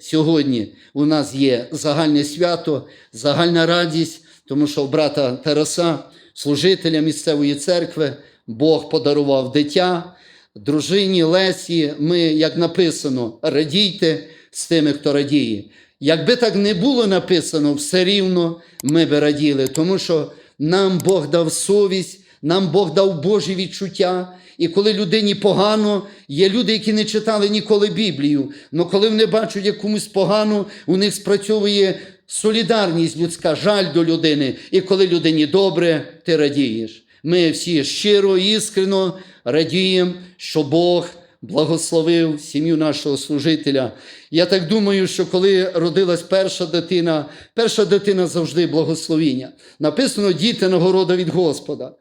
сьогодні у нас є загальне свято, загальна радість, тому що в брата Тараса, служителя місцевої церкви, Бог подарував дитя, дружині Лесі. Ми, як написано, радійте з тими, хто радіє. Якби так не було написано, все рівно ми би раділи, тому що нам Бог дав совість, нам Бог дав Божі відчуття. І коли людині погано, є люди, які не читали ніколи Біблію. але коли вони бачать як комусь погано, у них спрацьовує солідарність людська, жаль до людини. І коли людині добре, ти радієш. Ми всі щиро, іскрено радіємо, що Бог благословив сім'ю нашого служителя. Я так думаю, що коли родилась перша дитина, перша дитина завжди благословіння. Написано діти нагорода від Господа.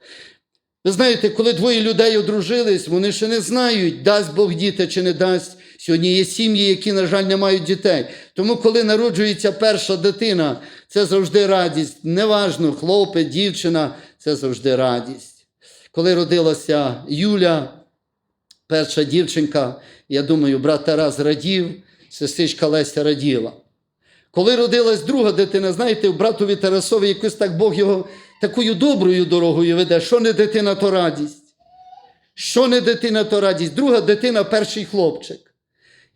Ви знаєте, коли двоє людей одружились, вони ще не знають, дасть Бог діти чи не дасть. Сьогодні є сім'ї, які, на жаль, не мають дітей. Тому, коли народжується перша дитина, це завжди радість. Неважно, хлопець, дівчина, це завжди радість. Коли родилася Юля, перша дівчинка, я думаю, брат Тарас радів, сестричка Леся раділа. Коли родилась друга дитина, знаєте, в братові Тарасові якось так Бог його такою доброю дорогою веде. Що не дитина, то радість. Що не дитина, то радість. Друга дитина перший хлопчик.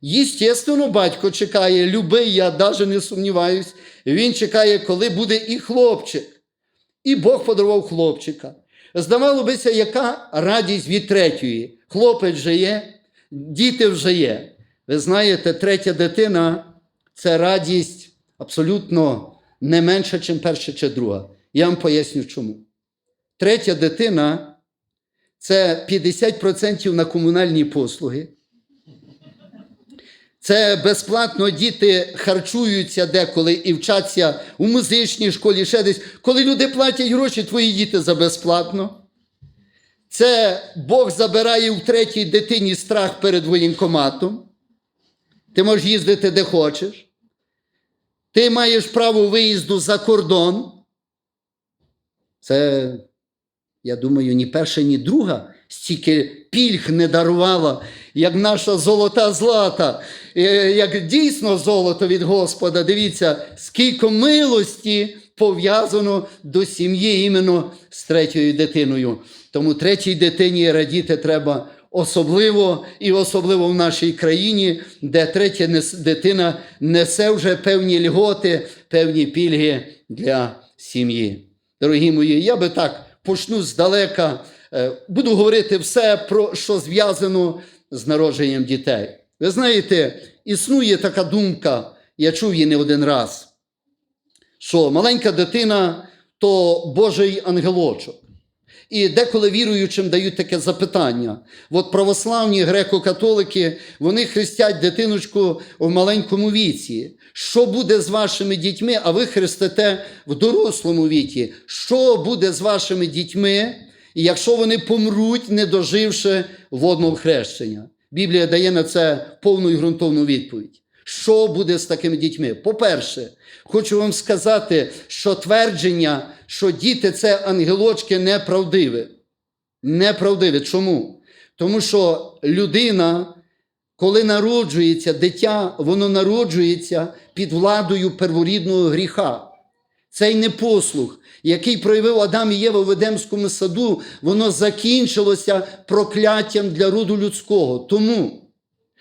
Єстественно, батько чекає, любий, я навіть не сумніваюсь. Він чекає, коли буде і хлопчик. І Бог подарував хлопчика. Здавало бися, яка радість від третьої. Хлопець вже є, діти вже є. Ви знаєте, третя дитина це радість абсолютно не менша, ніж перша чи друга. Я вам поясню чому. Третя дитина це 50% на комунальні послуги. Це безплатно діти харчуються деколи і вчаться у музичній школі, ще десь. Коли люди платять гроші, твої діти за безплатно. Це Бог забирає в третій дитині страх перед воєнкоматом. Ти можеш їздити де хочеш. Ти маєш право виїзду за кордон. Це, я думаю, ні перша, ні друга стільки пільг не дарувала, як наша золота злата, Е, як дійсно золото від Господа. Дивіться, скільки милості пов'язано до сім'ї іменно з третьою дитиною. Тому третій дитині радіти треба особливо і особливо в нашій країні, де третя дитина несе вже певні льготи, певні пільги для сім'ї. Дорогі мої, я би так почну здалека. Е, Буду говорити все, про що зв'язано з народженням дітей. Ви знаєте, існує така думка, я чув її не один раз, що маленька дитина то Божий ангелочок. І деколи віруючим дають таке запитання. От православні греко-католики, вони хрестять дитиночку в маленькому віці. Що буде з вашими дітьми, а ви хрестите в дорослому віці? Що буде з вашими дітьми, якщо вони помруть, не доживши водного хрещення? Біблія дає на це повну і ґрунтовну відповідь. Що буде з такими дітьми? По-перше, хочу вам сказати, що твердження, що діти це ангелочки, неправдиве. Неправдиве. Чому? Тому що людина, коли народжується дитя, воно народжується під владою перворідного гріха. Цей непослух, який проявив Адам і Єва в Едемському саду, воно закінчилося прокляттям для роду людського. Тому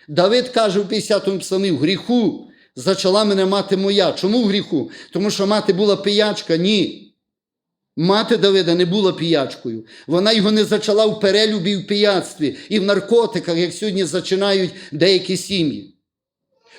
Давид каже в 50-му псалмі, в гріху зачала мене мати моя. Чому в гріху? Тому що мати була пиячка? Ні. Мати Давида не була піячкою. Вона його не зачала в перелюбі в пияцтві, і в наркотиках, як сьогодні зачинають деякі сім'ї.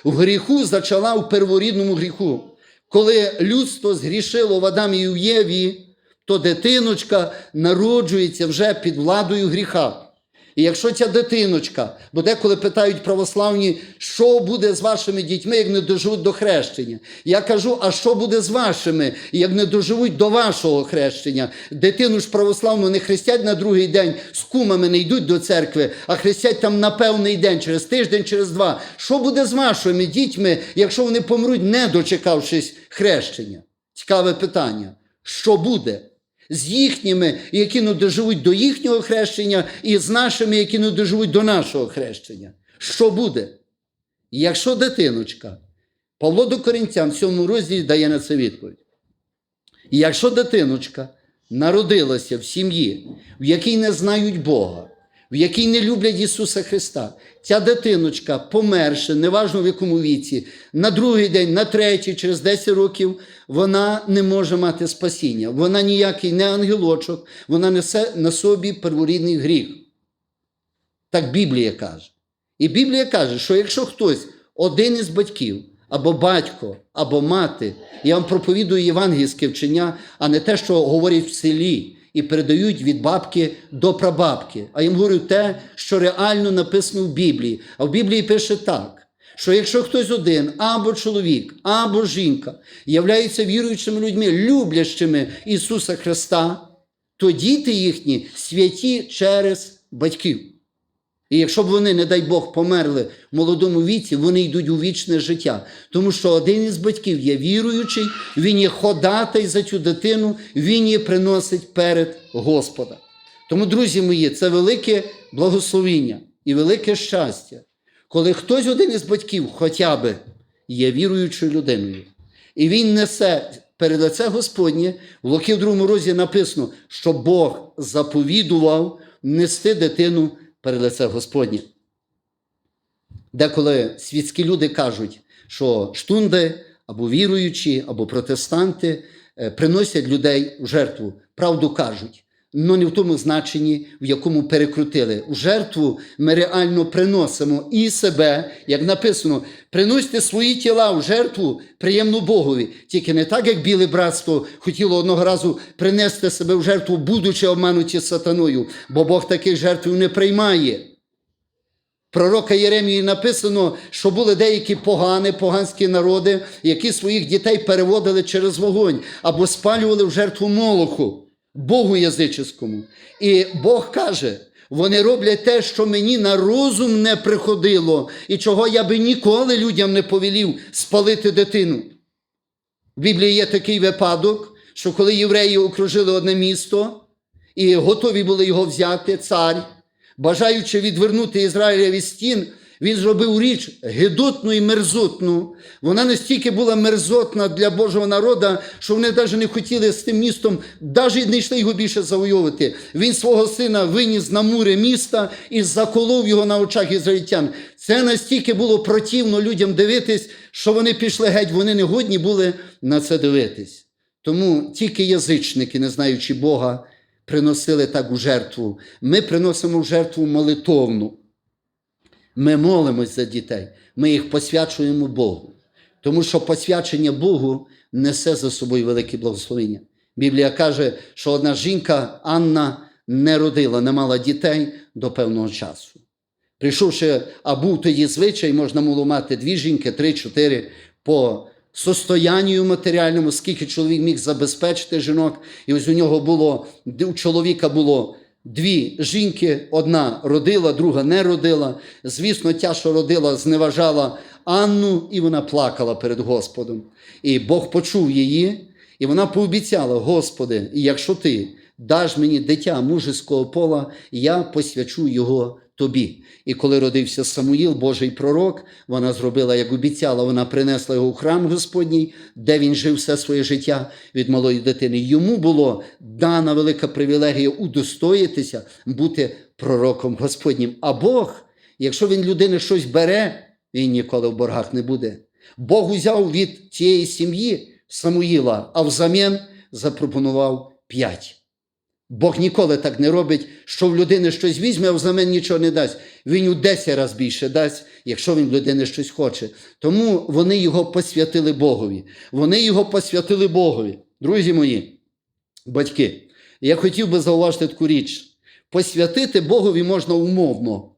В гріху зачала в перворідному гріху. Коли людство згрішило в Адамі і в Єві, то дитиночка народжується вже під владою гріха. І якщо ця дитиночка, бо деколи питають православні, що буде з вашими дітьми, як не доживуть до хрещення. Я кажу, а що буде з вашими, як не доживуть до вашого хрещення? Дитину ж православну не хрестять на другий день, з кумами не йдуть до церкви, а хрестять там на певний день, через тиждень, через два. Що буде з вашими дітьми, якщо вони помруть, не дочекавшись хрещення? Цікаве питання. Що буде? З їхніми, які не доживуть до їхнього хрещення, і з нашими, які не доживуть до нашого хрещення. Що буде? Якщо дитиночка Павло до Коринтян в цьому розділі дає на це відповідь. Якщо дитиночка народилася в сім'ї, в якій не знають Бога, в якій не люблять Ісуса Христа, ця дитиночка, померше, неважно в якому віці, на другий день, на третій, через 10 років, вона не може мати спасіння. Вона ніякий не ангелочок, вона несе на собі перворідний гріх. Так Біблія каже. І Біблія каже, що якщо хтось, один із батьків, або батько, або мати, я вам проповідую євангельське вчення, а не те, що говорять в селі і передають від бабки до прабабки. А я їм говорю те, що реально написано в Біблії. А в Біблії пише так. Що якщо хтось один, або чоловік, або жінка являються віруючими людьми, люблящими Ісуса Христа, то діти їхні святі через батьків. І якщо б вони, не дай Бог, померли в молодому віці, вони йдуть у вічне життя. Тому що один із батьків є віруючий, він є ходатай за цю дитину, він її приносить перед Господа. Тому, друзі мої, це велике благословіння і велике щастя, коли хтось один із батьків хоча б є віруючою людиною, і він несе перед лице Господнє, в Луки в другому розі написано, що Бог заповідував нести дитину перед лице Господнє. Деколи світські люди кажуть, що штунди або віруючі, або протестанти е, приносять людей в жертву. Правду кажуть, але не в тому значенні, в якому перекрутили. В жертву ми реально приносимо і себе, як написано, приносьте свої тіла в жертву приємну Богові. Тільки не так, як біле братство хотіло одного разу принести себе в жертву, будучи обмануті сатаною, бо Бог таких жертв не приймає. Пророка Єремії написано, що були деякі погані, поганські народи, які своїх дітей переводили через вогонь або спалювали в жертву молоху, Богу язичському. І Бог каже, вони роблять те, що мені на розум не приходило, і чого я би ніколи людям не повелів спалити дитину. В Біблії є такий випадок, що коли євреї окружили одне місто і готові були його взяти, цар, бажаючи відвернути Ізраїля від стін, він зробив річ гидотну і мерзотну. Вона настільки була мерзотна для Божого народу, що вони навіть не хотіли з тим містом, навіть не йшли його більше завойовувати. Він свого сина виніс на мури міста і заколов його на очах ізраїльтян. Це настільки було противно людям дивитись, що вони пішли геть, вони не годні були на це дивитись. Тому тільки язичники, не знаючи Бога, приносили так у жертву. Ми приносимо в жертву молитовну. Ми молимось за дітей, ми їх посвячуємо Богу. Тому що посвячення Богу несе за собою велике благословення. Біблія каже, що одна жінка Анна не родила, не мала дітей до певного часу. Прийшовши, а був тоді звичай, можна було мати дві жінки, три, чотири по состоянню матеріальному, скільки чоловік міг забезпечити жінок. І ось у нього було, у чоловіка було дві жінки, одна родила, друга не родила. Звісно, тя, що родила, зневажала Анну, і вона плакала перед Господом. І Бог почув її, і вона пообіцяла: Господи, якщо ти даш мені дитя мужеського пола, я посвячу його тобі. І коли родився Самуїл, Божий пророк, вона зробила, як обіцяла, вона принесла його у храм Господній, де він жив все своє життя від малої дитини. Йому було дана велика привілегія удостоїтися бути пророком Господнім. А Бог, якщо він людини щось бере, він ніколи в боргах не буде. Бог узяв від цієї сім'ї Самуїла, а взамін запропонував п'ять. Бог ніколи так не робить, що в людини щось візьме, а взамен нічого не дасть. Він у 10 разів більше дасть, якщо він в людини щось хоче. Тому вони його посвятили Богові. Вони його посвятили Богові. Друзі мої, батьки, я хотів би зауважити таку річ: посвятити Богові можна умовно,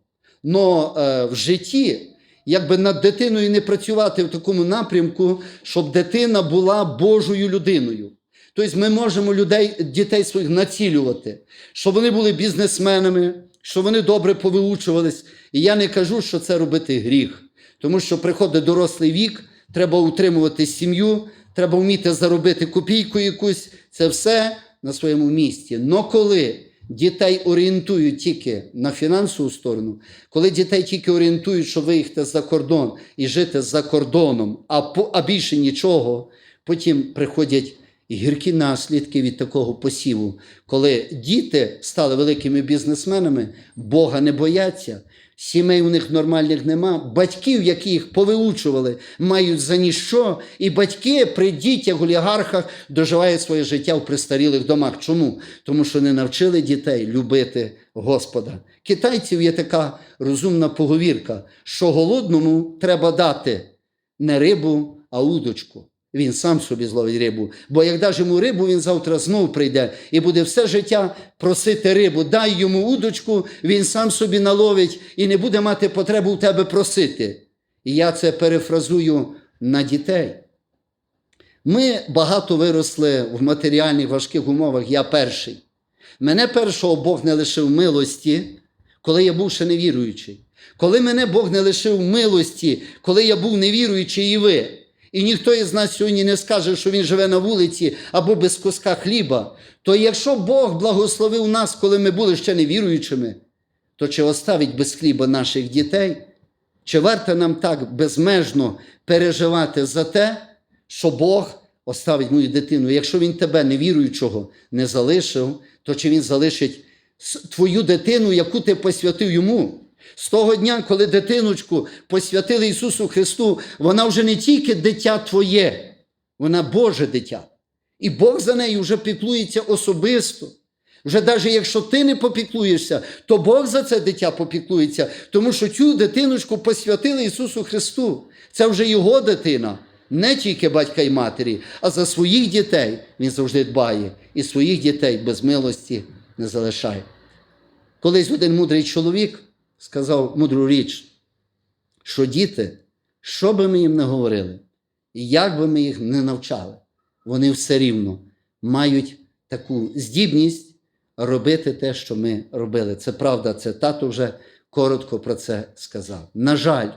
але в житті. Якби над дитиною не працювати в такому напрямку, щоб дитина була Божою людиною. Тобто ми можемо людей, дітей своїх націлювати, щоб вони були бізнесменами, щоб вони добре повиучувались. І я не кажу, що це робити гріх. Тому що приходить дорослий вік, треба утримувати сім'ю, треба вміти заробити копійку якусь. Це все на своєму місці. Но коли дітей орієнтують тільки на фінансову сторону, коли дітей тільки орієнтують, що виїхати за кордон і жити за кордоном, а, по, а більше нічого, потім приходять і гіркі наслідки від такого посіву, коли діти стали великими бізнесменами, Бога не бояться. Сімей у них нормальних нема, батьків, які їх повилучували, мають за ніщо, і батьки при дітях, олігархах доживають своє життя в пристарілих домах. Чому? Тому що не навчили дітей любити Господа. Китайців є така розумна поговірка, що голодному треба дати не рибу, а удочку. Він сам собі зловить рибу. Бо як даш йому рибу, він завтра знов прийде і буде все життя просити рибу. Дай йому удочку, він сам собі наловить і не буде мати потребу в тебе просити. І я це перефразую на дітей. Ми багато виросли в матеріальних важких умовах, я перший. Мене першого Бог не лишив милості, коли я був ще невіруючий. Коли мене Бог не лишив милості, коли я був невіруючий і ви. І ніхто із нас сьогодні не скаже, що він живе на вулиці або без куска хліба. То якщо Бог благословив нас, коли ми були ще невіруючими, то чи оставить без хліба наших дітей? Чи варто нам так безмежно переживати за те, що Бог оставить мою дитину? Якщо він тебе невіруючого не залишив, то чи він залишить твою дитину, яку ти посвятив йому? З того дня, коли дитиночку посвятили Ісусу Христу, вона вже не тільки дитя твоє, вона Боже дитя. І Бог за нею вже піклується особисто. Вже навіть якщо ти не попіклуєшся, то Бог за це дитя попіклується, тому що цю дитиночку посвятили Ісусу Христу. Це вже його дитина, не тільки батька і матері, а за своїх дітей він завжди дбає і своїх дітей без милості не залишає. Колись один мудрий чоловік сказав мудру річ, що діти, що би ми їм не говорили, і як би ми їх не навчали, вони все рівно мають таку здібність робити те, що ми робили. Це правда, це тато вже коротко про це сказав. На жаль,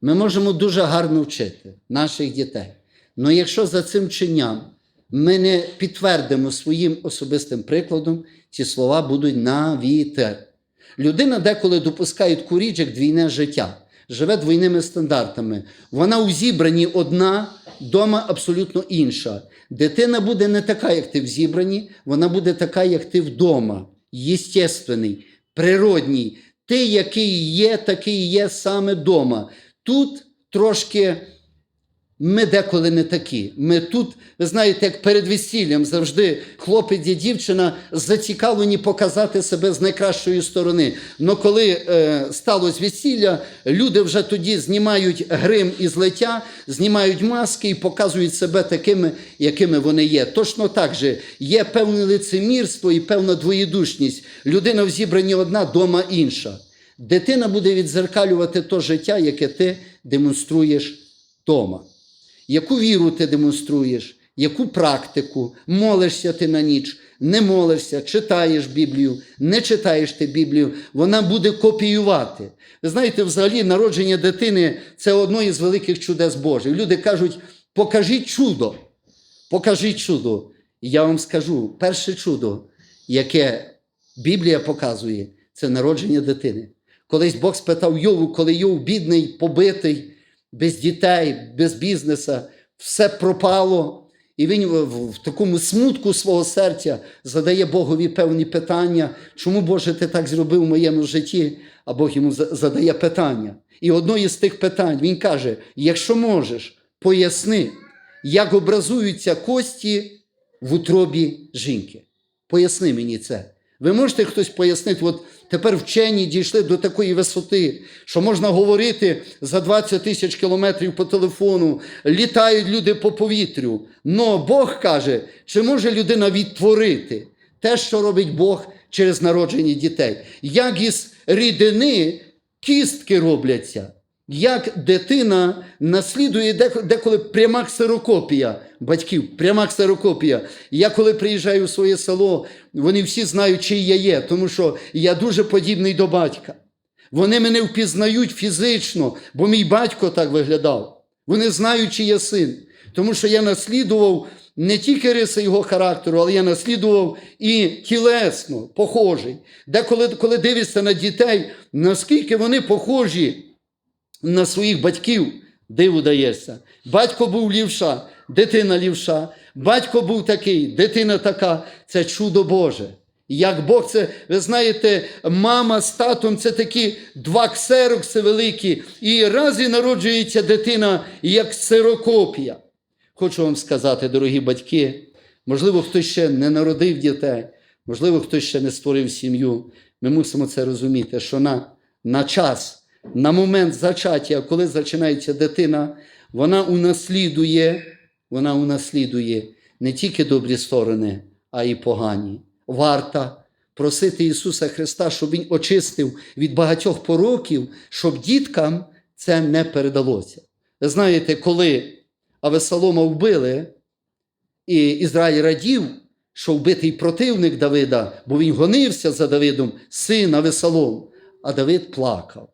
ми можемо дуже гарно вчити наших дітей. Але якщо за цим чинням ми не підтвердимо своїм особистим прикладом, ці слова будуть на вітер. Людина деколи допускає таку річ, як двійне життя, живе двойними стандартами. Вона у зібранні одна, дома абсолютно інша. Дитина буде не така, як ти в зібранні, вона буде така, як ти вдома. Єстественний, природній. Ти, який є, такий є саме вдома. Тут трошки ми деколи не такі. Ми тут, ви знаєте, як перед весіллям завжди хлопець і дівчина зацікавлені показати себе з найкращої сторони. Но коли е, сталося весілля, люди вже тоді знімають грим із лиття, знімають маски і показують себе такими, якими вони є. Точно так же є певне лицемірство і певна двоєдушність. Людина в зібранні одна, дома інша. Дитина буде відзеркалювати то життя, яке ти демонструєш вдома яку віру ти демонструєш, яку практику, молишся ти на ніч, не молишся, читаєш Біблію, не читаєш ти Біблію, вона буде копіювати. Ви знаєте, взагалі народження дитини це одно із великих чудес Божих. Люди кажуть, покажіть чудо, покажіть чудо. І я вам скажу, перше чудо, яке Біблія показує, це народження дитини. Колись Бог спитав Йову, коли Йов бідний, побитий, без дітей, без бізнеса, все пропало. І він в, такому смутку свого серця задає Богові певні питання, чому Боже ти так зробив в моєму житті? А Бог йому задає питання. І одно із тих питань він каже: якщо можеш, поясни, як образуються кості в утробі жінки. Поясни мені це. Ви можете хтось пояснити, от тепер вчені дійшли до такої висоти, що можна говорити за 20 тисяч кілометрів по телефону, літають люди по повітрю. Но Бог каже, чи може людина відтворити те, що робить Бог через народження дітей? Як із рідини кістки робляться. Як дитина наслідує деколи пряма ксерокопія батьків, пряма ксерокопія. Я коли приїжджаю в своє село, вони всі знають, чий я є, тому що я дуже подібний до батька. Вони мене впізнають фізично, бо мій батько так виглядав. Вони знають, чи я син. Тому що я наслідував не тільки риси його характеру, але я наслідував і тілесно похожий. Деколи, коли дивишся на дітей, наскільки вони похожі на своїх батьків, диву даєшся. Батько був лівша, дитина лівша, батько був такий, дитина така. Це чудо Боже. Як Бог це, ви знаєте, мама з татом це такі два ксерокси великі, і раз і народжується дитина як ксерокопія. Хочу вам сказати, дорогі батьки, можливо, хтось ще не народив дітей, можливо, хтось ще не створив сім'ю. Ми мусимо це розуміти, що на, на час, на момент зачаття, коли починається дитина, вона унаслідує, вона унаслідує не тільки добрі сторони, а й погані. Варта просити Ісуса Христа, щоб Він очистив від багатьох пороків, щоб діткам це не передалося. Ви знаєте, коли Авесолома вбили, і Ізраїль радів, що вбитий противник Давида, бо він гонився за Давидом, син Авесолом, а Давид плакав.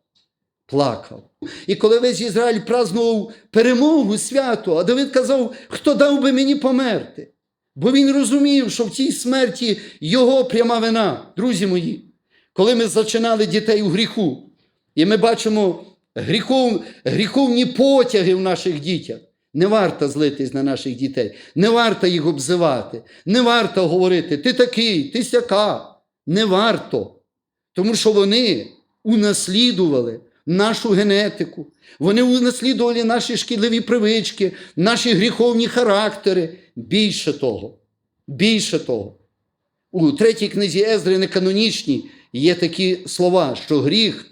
Плакав. І коли весь Ізраїль празнував перемогу свято, а Давид казав, хто дав би мені померти? Бо він розумів, що в цій смерті його пряма вина, друзі мої. Коли ми зачинали дітей у гріху, і ми бачимо гріхов, гріховні потяги в наших дітях, не варто злитись на наших дітей, не варто їх обзивати, не варто говорити, ти такий, ти сяка. Не варто. Тому що вони унаслідували нашу генетику, вони унаслідували наші шкідливі привички, наші гріховні характери. Більше того, більше того. У третій книзі Ездри неканонічній є такі слова, що гріх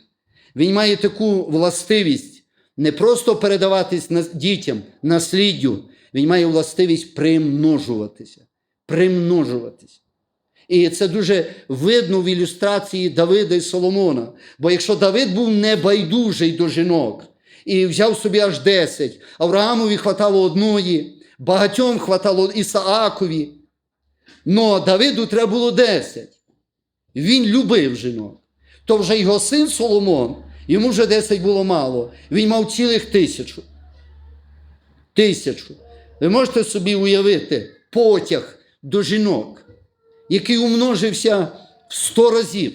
він має таку властивість не просто передаватись дітям, насліддю, він має властивість примножуватися. Примножуватися. І це дуже видно в ілюстрації Давида і Соломона. Бо якщо Давид був небайдужий до жінок і взяв собі аж 10, Авраамові хватало одної, багатьом хватало Ісаакові, но Давиду треба було 10. Він любив жінок. То вже його син Соломон, йому вже 10 було мало. Він мав цілих тисячу. Тисячу. Ви можете собі уявити потяг до жінок, який умножився в 100 разів.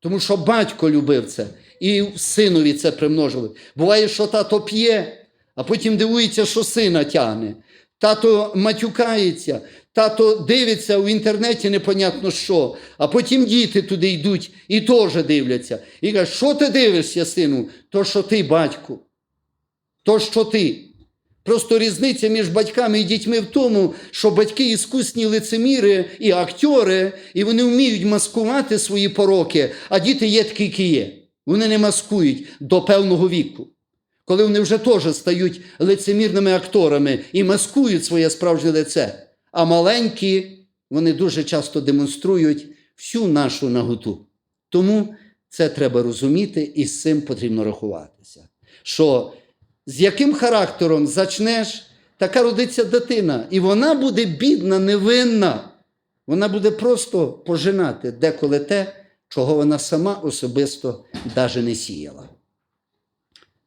Тому що батько любив це, і синові це примножили. Буває, що тато п'є, а потім дивується, що сина тягне. Тато матюкається, тато дивиться в інтернеті непонятно що, а потім діти туди йдуть і теж дивляться. І кажуть, що ти дивишся, сину? То, що ти, батьку. То, що ти. Просто різниця між батьками і дітьми в тому, що батьки іскусні лицеміри і актори, і вони вміють маскувати свої пороки, а діти є такі, які є. Вони не маскують до певного віку. Коли вони вже теж стають лицемірними акторами і маскують своє справжнє лице. А маленькі, вони дуже часто демонструють всю нашу наготу. Тому це треба розуміти і з цим потрібно рахуватися. Що з яким характером зачнеш, така родиться дитина. І вона буде бідна, невинна. Вона буде просто пожинати деколи те, чого вона сама особисто даже не сіяла.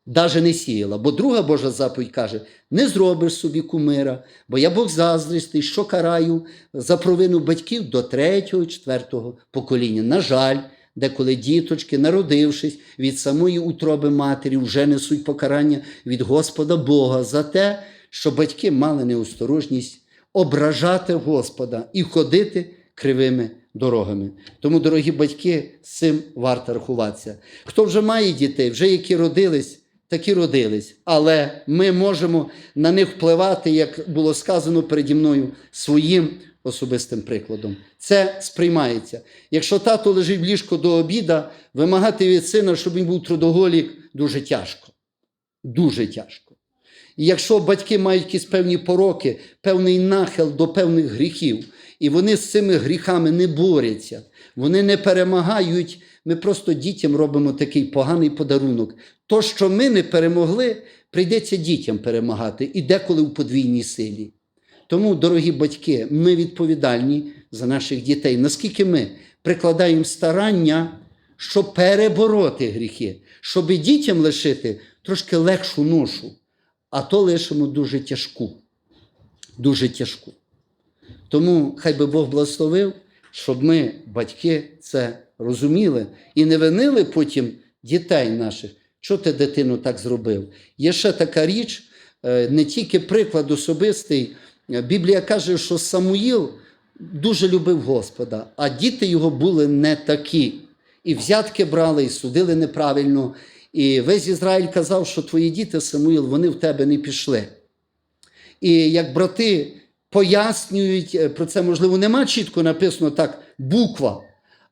Даже не сіяла. Бо друга Божа заповідь каже: не зробиш собі кумира, бо я Бог заздрістий, що караю за провину батьків до третього, четвертого покоління. На жаль, деколи діточки, народившись від самої утроби матері, вже несуть покарання від Господа Бога за те, що батьки мали неосторожність ображати Господа і ходити кривими дорогами. Тому, дорогі батьки, з цим варто рахуватися. Хто вже має дітей, вже які родились, такі родились. Але ми можемо на них впливати, як було сказано переді мною, своїм особистим прикладом. Це сприймається. Якщо тато лежить в ліжку до обіда, вимагати від сина, щоб він був трудоголік, дуже тяжко. Дуже тяжко. І якщо батьки мають якісь певні пороки, певний нахил до певних гріхів, і вони з цими гріхами не борються, вони не перемагають, ми просто дітям робимо такий поганий подарунок. То, що ми не перемогли, прийдеться дітям перемагати і деколи в подвійній силі. Тому, дорогі батьки, ми відповідальні за наших дітей. Наскільки ми прикладаємо старання, щоб перебороти гріхи, щоб дітям лишити трошки легшу ношу, а то лишимо дуже тяжку. дуже тяжку. Тому хай би Бог благословив, щоб ми, батьки, це розуміли і не винили потім дітей наших. Що ти дитину так зробив? Є ще така річ, е, не тільки приклад особистий. Біблія каже, що Самуїл дуже любив Господа, а діти його були не такі. І взятки брали, і судили неправильно. І весь Ізраїль казав, що твої діти, Самуїл, вони в тебе не пішли. І як брати пояснюють, е, про це можливо нема чітко написано так, буква.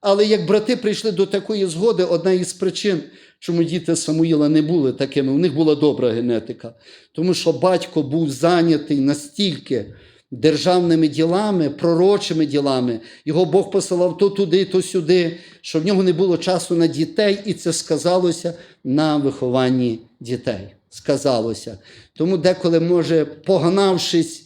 Але як брати прийшли до такої згоди, одна із причин, чому діти Самуїла не були такими, у них була добра генетика. Тому що батько був зайнятий настільки державними ділами, пророчими ділами. Його Бог посилав то туди, то сюди, що в нього не було часу на дітей, і це сказалося на вихованні дітей. Сказалося. Тому деколи, може, погнавшись,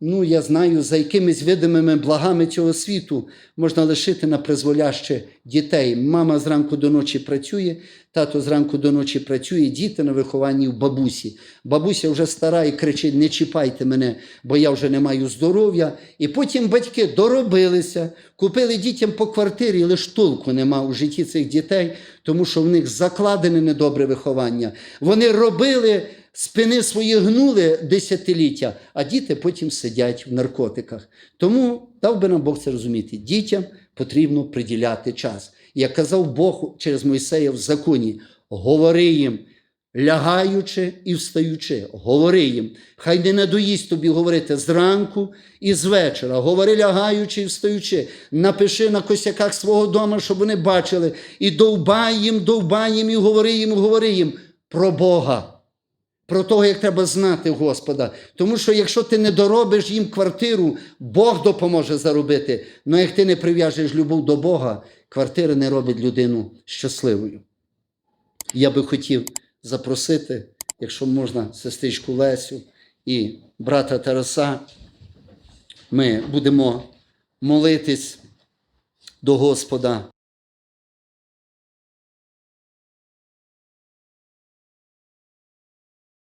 ну, я знаю, за якимись видимими благами цього світу можна лишити на призволяще дітей. Мама зранку до ночі працює, тато зранку до ночі працює, діти на вихованні в бабусі. Бабуся вже стара і кричить: не чіпайте мене, бо я вже не маю здоров'я. І потім батьки доробилися, купили дітям по квартирі, лиш толку нема у житті цих дітей, тому що в них закладене недобре виховання. Вони робили спини свої гнули десятиліття, а діти потім сидять в наркотиках. Тому дав би нам Бог це розуміти. Дітям потрібно приділяти час. Як казав Бог через Мойсея в законі, говори їм, лягаючи і встаючи, говори їм. Хай не надоїсть тобі говорити зранку і з вечора. Говори лягаючи і встаючи. Напиши на косяках свого дома, щоб вони бачили. І довбай їм, довбай їм, і говори їм, говори їм про Бога про того, як треба знати Господа. Тому що якщо ти не доробиш їм квартиру, Бог допоможе заробити. Але як ти не прив'яжеш любов до Бога, квартира не робить людину щасливою. Я би хотів запросити, якщо можна, сестричку Лесю і брата Тараса. Ми будемо молитись до Господа